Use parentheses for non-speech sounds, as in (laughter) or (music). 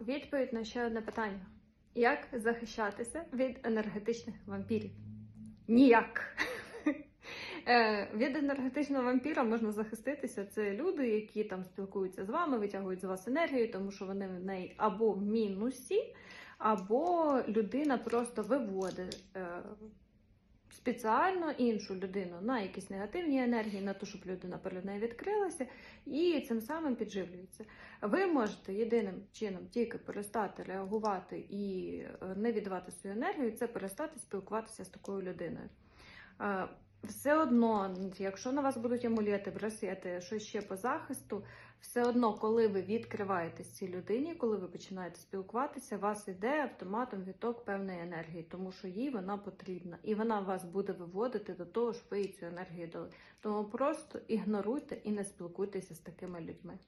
Відповідь на ще одне питання: як захищатися від енергетичних вампірів? Ніяк. (laughs) Е, Від енергетичного вампіра можна захиститися. Це люди, які там спілкуються з вами, витягують з вас енергію, тому що вони в неї або в мінусі, або людина просто виводить е, спеціально іншу людину на якісь негативні енергії, на те, щоб людина перед нею відкрилася, і цим самим підживлюється. Ви можете єдиним чином тільки перестати реагувати і е, не віддавати свою енергію, це перестати спілкуватися з такою людиною. Все одно, якщо на вас будуть амулети, браслети, що ще по захисту, все одно, коли ви відкриваєтесь цій людині, коли ви починаєте спілкуватися, у вас іде автоматом відток певної енергії, тому що їй вона потрібна, і вона вас буде виводити до того, щоб ви їй цю енергію дали. Тому просто ігноруйте і не спілкуйтеся з такими людьми.